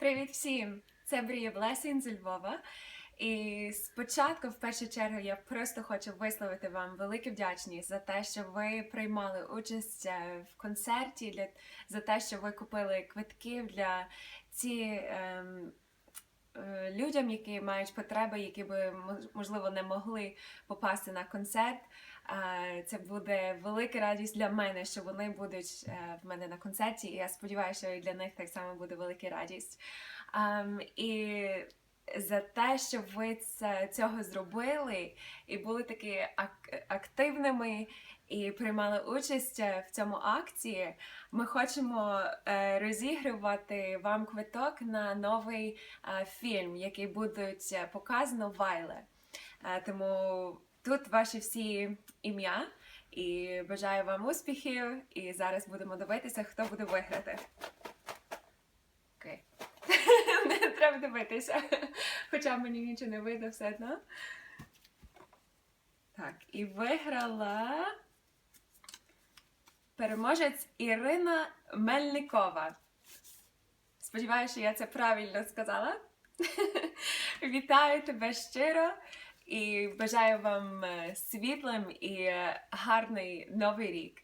Привіт всім! Це Брія Блесін зі Львова. І спочатку, в першу чергу, я просто хочу висловити вам велику вдячність за те, що ви приймали участь е, в концерті, для, за те, що ви купили квитків для ці. ем, Людям, які мають потреби, які би мож- можливо не могли попасти на концерт, Е, це буде велика радість для мене, що вони будуть е, в мене на концерті, і я сподіваюся, що і для них так само буде велика радість. Ем, І за те, що ви це, цього зробили і були такі ак- активними і приймали участь е, в цьому акції, ми хочемо е, розігрувати вам квиток на новий е, фільм, який будуть показано Вайле. Тому тут ваші всі ім'я. І бажаю вам успіхів. І зараз будемо дивитися, хто буде виграти. Треба дивитися. Хоча мені нічого не вийде все одно. Так, і виграла переможець Ірина Мельникова. Сподіваюся, що я це правильно сказала. Вітаю тебе щиро і бажаю вам е, світлим і е, гарний новий рік.